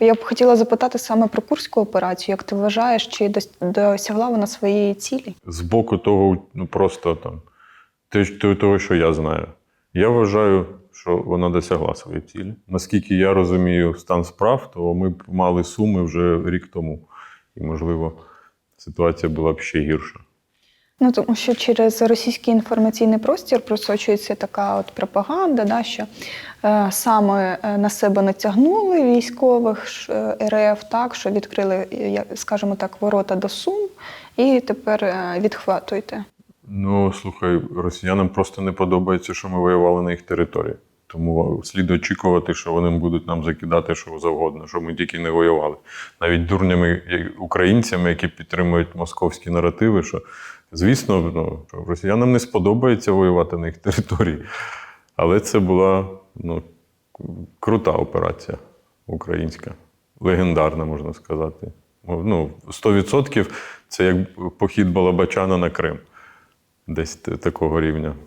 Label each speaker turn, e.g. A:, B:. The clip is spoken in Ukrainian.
A: Я б хотіла запитати саме про курську операцію. Як ти вважаєш, чи досягла вона своєї цілі?
B: З боку того, ну просто там, того, що я знаю. Я вважаю, що вона досягла своєї цілі. Наскільки я розумію стан справ, то ми б мали суми вже рік тому. І, можливо, ситуація була б ще гірша.
A: Ну тому що через російський інформаційний простір просочується така от пропаганда, да, що е, саме е, на себе натягнули військових е, РФ, так що відкрили, е, скажімо так, ворота до Сум, і тепер відхватуйте.
B: Ну, слухай, росіянам просто не подобається, що ми воювали на їх території. Тому слід очікувати, що вони будуть нам закидати що завгодно, що ми тільки не воювали. Навіть дурнями українцями, які підтримують московські наративи, що звісно, ну, росіянам не сподобається воювати на їх території. Але це була ну, крута операція українська, легендарна, можна сказати. Ну, 100% це як похід Балабачана на Крим. Десь такого рівня.